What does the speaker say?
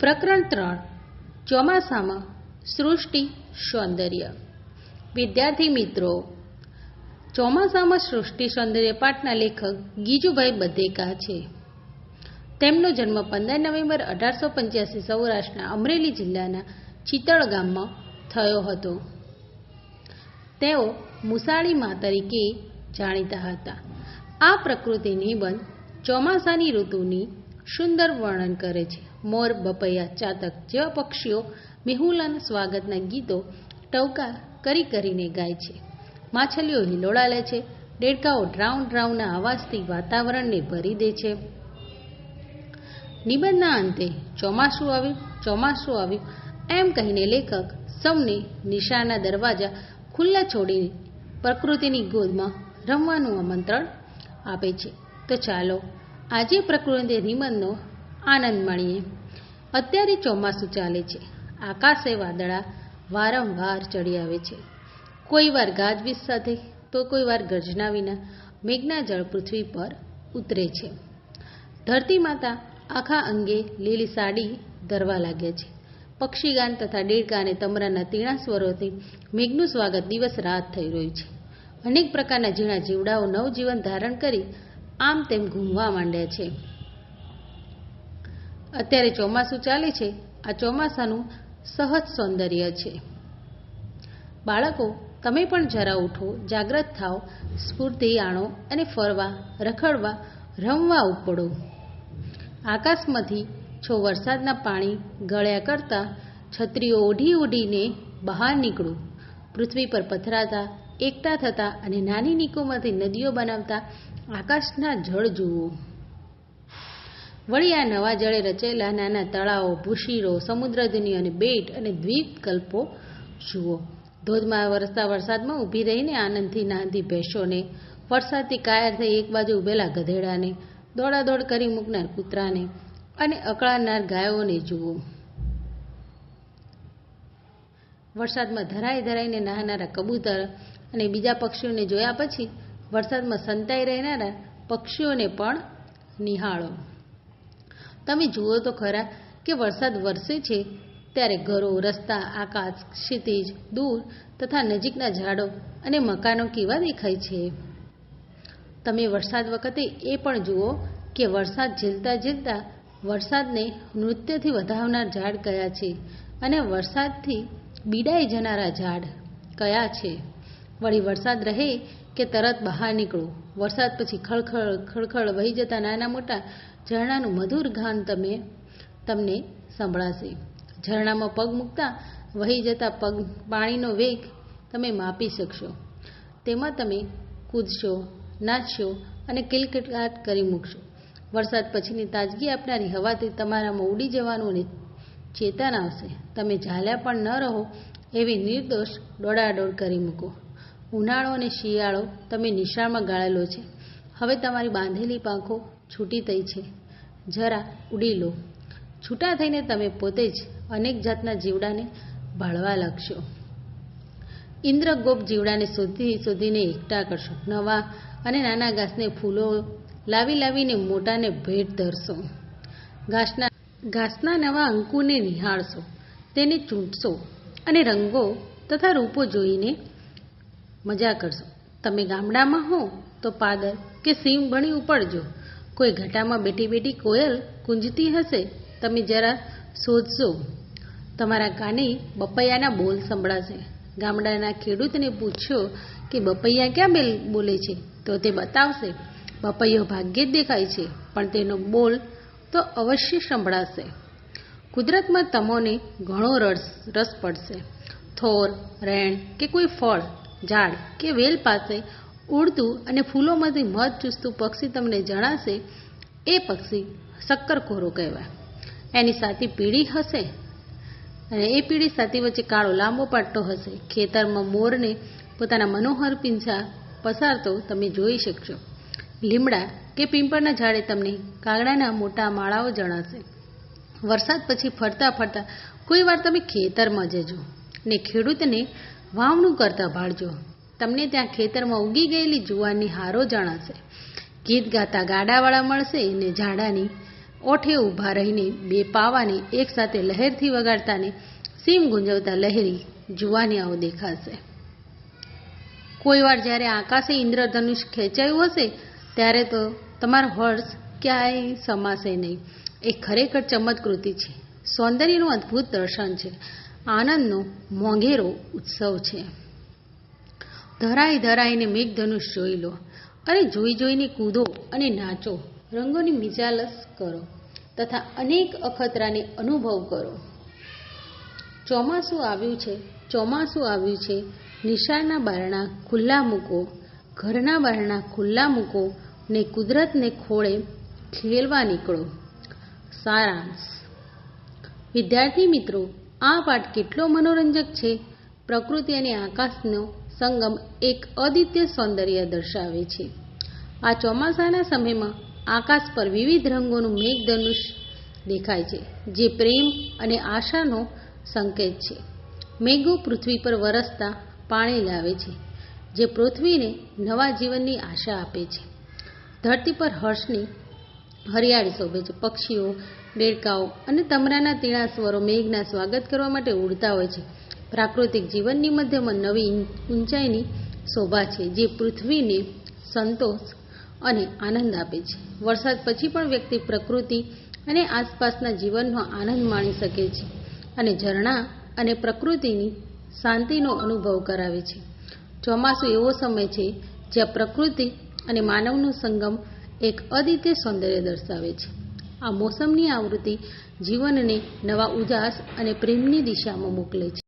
પ્રકરણ ત્રણ. ચોમાસામાં સૃષ્ટિ સૌંદર્ય. વિદ્યાર્થી મિત્રો, ચોમાસામાં સૃષ્ટિ સૌંદર્ય પાઠના લેખક ગીજુભાઈ બધેકા છે. તેમનો જન્મ પંદર નવેમ્બર અઢારસો પંચ્યાસી સૌરાષ્ટ્રના અમરેલી જિલ્લાના ચિતળ ગામમાં થયો હતો. તેઓ મુસાળીમા તરીકે જાણીતા હતા. આ પ્રકૃતિ નિબંધ ચોમાસાની ઋતુની સુંદર વર્ણન કરે છે. મોર, બપૈયા, ચાતક, જેવા પક્ષીઓ મેહુલાના સ્વાગતના ગીતો ટવકા કરી કરીને ગાય છે. માછલીઓ હિલોળા લે છે. દેડકાઓ ડ્રાઉન ડ્રાઉનના અવાજથી વાતાવરણને ભરી દે છે. નિબંધના અંતે ચોમાસું આવ્યું ચોમાસું આવ્યું. એમ કહીને લેખક સૌને નિશાળના દરવાજા ખુલ્લા છોડીને પ્રકૃતિની ગોદમાં રમવાનું આમંત્રણ આપે છે. તો ચાલો આજે પ્રકૃતિ નિમનનો આનંદ માણીએ. અત્યારે ચોમાસું ચાલે છે. આકાશે વાદળા વારંવાર ચડી આવે છે. કોઈ વાર ગાજવીજ સાથે, તો કોઈ વાર ગર્જના વિના મેઘના જળ પૃથ્વી પર ઉતરે છે. ધરતી માતા આખા અંગે લીલી સાડી ધરવા લાગે છે. પક્ષીગાન તથા દેડકા અને તમરાના તીણા સ્વરોથી મેઘનું સ્વાગત દિવસ રાત થઈ રહ્યું છે. અનેક પ્રકારના ઝીણા જીવડાઓ નવજીવન ધારણ કરી આમ તેમ ઘૂમવા માંડ્યા છે. અત્યારે ચોમાસું ચાલે છે. આ ચોમાસાનું સહજ સૌંદર્ય છે. બાળકો, તમે પણ જરા ઉઠો, જાગ્રત થાઓ, સ્ફૂર્તિ આણો અને ફરવા, રખડવા, રમવા ઉપડો. આકાશમાંથી છો વરસાદના પાણી ગળ્યા કરતાં છત્રીઓ ઓઢી ઓઢીને બહાર નીકળો. પૃથ્વી પર પથરાતા, એકઠા થતા અને નાની નીકોમાંથી નદીઓ બનાવતા આકાશના જળ જુઓ. વળી આ નવા જળે રચેલા નાના તળાવો, ભૂશીરો સમુદ્રધુની અને બેટ અને દ્વીપકલ્પો જુઓ. ધોધમાં વરસતા વરસાદમાં ઊભી રહીને આનંદથી નાંદી ભેંસોને, વરસાદથી કાયર થઈ એક બાજુ ઊભેલા ગધેડાને, દોડાદોડ કરી મૂકનાર કૂતરાને અને અકળાનાર ગાયોને જુઓ. વરસાદમાં ધરાઈ ધરાઈને નાહનારા કબૂતર અને બીજા પક્ષીઓને જોયા પછી વરસાદમાં સંતાઈ રહેનારા પક્ષીઓને પણ નિહાળો. તમે જુઓ તો ખરા કે વરસાદ વરસે છે ત્યારે ઘરો, રસ્તા, આકાશ, ક્ષિતિજ, દૂર તથા નજીકના ઝાડો અને મકાનો કેવા દેખાય છે? તમે વરસાદ વખતે એ પણ જુઓ કે વરસાદ ઝીલતા ઝીલતા વરસાદને નૃત્યથી વધાવનાર ઝાડ કયા છે અને વરસાદથી બીડાઈ જનારા ઝાડ કયા છે? વળી વરસાદ રહે કે તરત બહાર નીકળો. વરસાદ પછી ખળખળ ખળખળ વહી જતા નાના મોટા ઝરણાનું મધુર ગાન તમે, તમને સંભળાશે. ઝરણામાં પગ મૂકતા વહી જતા પગ, પાણીનો વેગ તમે માપી શકશો. તેમાં તમે કૂદશો, નાચશો અને કિલકિલાટ કરી મૂકશો. વરસાદ પછીની તાજગી આપનારી હવાથી તમારામાં ઉડી જવાનું અને ચેતન આવશે. તમે ઝાલ્યા પણ ન રહો એવી નિર્દોષ દોડાદોડ કરી મૂકો. ઉનાળો અને શિયાળો તમે નિશાળમાં ગાળેલો છે. હવે તમારી બાંધેલી પાંખો છૂટી થઈ છે. જરા ઉડી લો. છૂટા થઈને તમે પોતે જ અનેક જાતના જીવડાને ભાળવા લાગશો. ઇન્દ્રગોપ જીવડાને શોધી શોધીને એકઠા કરશો. નવા અને નાના ઘાસને ફૂલો લાવી લાવીને મોટાને ભેટ ધરશો. ઘાસના ઘાસના નવા અંકુને નિહાળશો. તેને ચૂંટશો અને રંગો તથા રૂપો જોઈને મજા કરશો. તમે ગામડામાં હો તો પાદર કે સીમ ભણી ઉપડજો. કોઈ ઘટામાં બેઠી બેઠી કોયલ કુંજતી હશે, તમે જરા શોધશો. તમારા કાને બપૈયાના બોલ સંભળાશે. ગામડાના ખેડૂતને પૂછશો કે બપૈયા ક્યાં બેલ બોલે છે, તો તે બતાવશે, બપૈયો ભાગ્યે જ દેખાય છે, પણ તેનો બોલ તો અવશ્ય સંભળાશે. કુદરતમાં તમોને ઘણો રસ રસ પડશે. થોર રેણ કે કોઈ ફળ ઝાડ કે વેલ પાસે ઉડતું અને ફૂલોમાંથી મધ ચૂસતું પક્ષી તમને જણાશે, એ પક્ષી શક્કરખોરો કહેવાય. એની સાથી પીળી હશે? અને એ પીળી સાથી વચ્ચે કાળો લાંબો પાટો હશે. ખેતરમાં મોરને પોતાના મનોહર પીંછા પસારતો તમે જોઈ શકશો. લીમડા કે પીંપળના ઝાડે તમને કાગડાના મોટા માળાઓ જણાશે. વરસાદ પછી ફરતા ફરતા કોઈ વાર તમે ખેતરમાં જજો ને ખેડૂતને વાવણું કરતા ભાળજો. તમને ત્યાં ખેતરમાં ઉગી ગયેલી જુવારની હારો જણાશે. ગીત ગાતા ગાડાવાળા મળશે ને ઝાડાની ઓઠે ઊભા રહીને બે પાવાની એકસાથે લહેરથી વગાડતાને સીમ ગુંજવતા લહેરી જુવાની આવો દેખાશે. કોઈ વાર જ્યારે આકાશે ઇન્દ્રધનુષ ખેંચાયું હશે, ત્યારે તો તમારો હર્ષ ક્યાંય સમાશે નહીં. એ ખરેખર ચમત્કૃતિ છે. સૌંદર્યનું અદ્ભુત દર્શન છે. આનંદનો મોંઘેરો ઉત્સવ છે. ધરાઈ ધરાઈને મેઘધનુષ જોઈ લો અને જોઈ જોઈને કૂદો અને નાચો. રંગોની મિજાલસ કરો તથા અનેક અખતરાને અનુભવ કરો. ચોમાસું આવ્યું છે, ચોમાસું આવ્યું છે. નિશાળના બારણા ખુલ્લા મૂકો, ઘરના બારણા ખુલ્લા મૂકો ને કુદરતને ખોળે ખેલવા નીકળો. સારાંશ. વિદ્યાર્થી મિત્રો આ પાઠ કેટલો મનોરંજક છે? પ્રકૃતિ અને આકાશનો સંગમ એક અદ્વિતીય સૌંદર્ય દર્શાવે છે. આ ચોમાસાના સમયમાં આકાશ પર વિવિધ રંગોનું મેઘધનુષ દેખાય છે, જે પ્રેમ અને આશાનો સંકેત છે. મેઘો પૃથ્વી પર વરસતા પાણી લાવે છે, જે પૃથ્વીને નવા જીવનની આશા આપે છે. ધરતી પર હર્ષની હરિયાળી શોભે છે. પક્ષીઓ, દેડકાઓ અને તમરાના તીણા સ્વરો મેઘના સ્વાગત કરવા માટે ઉડતા હોય છે. પ્રાકૃતિક જીવનની મધ્યમાં નવી ઊંચાઈની શોભા છે, જે પૃથ્વીને સંતોષ અને આનંદ આપે છે. વરસાદ પછી પણ વ્યક્તિ પ્રકૃતિ અને આસપાસના જીવનનો આનંદ માણી શકે છે અને ઝરણા અને પ્રકૃતિની શાંતિનો અનુભવ કરાવે છે. ચોમાસું એવો સમય છે જ્યાં પ્રકૃતિ અને માનવનો સંગમ એક અદ્વિતીય સૌંદર્ય દર્શાવે છે. આ મોસમની આવૃત્તિ જીવનને નવા ઉજાસ અને પ્રેમની દિશામાં મોકલે છે.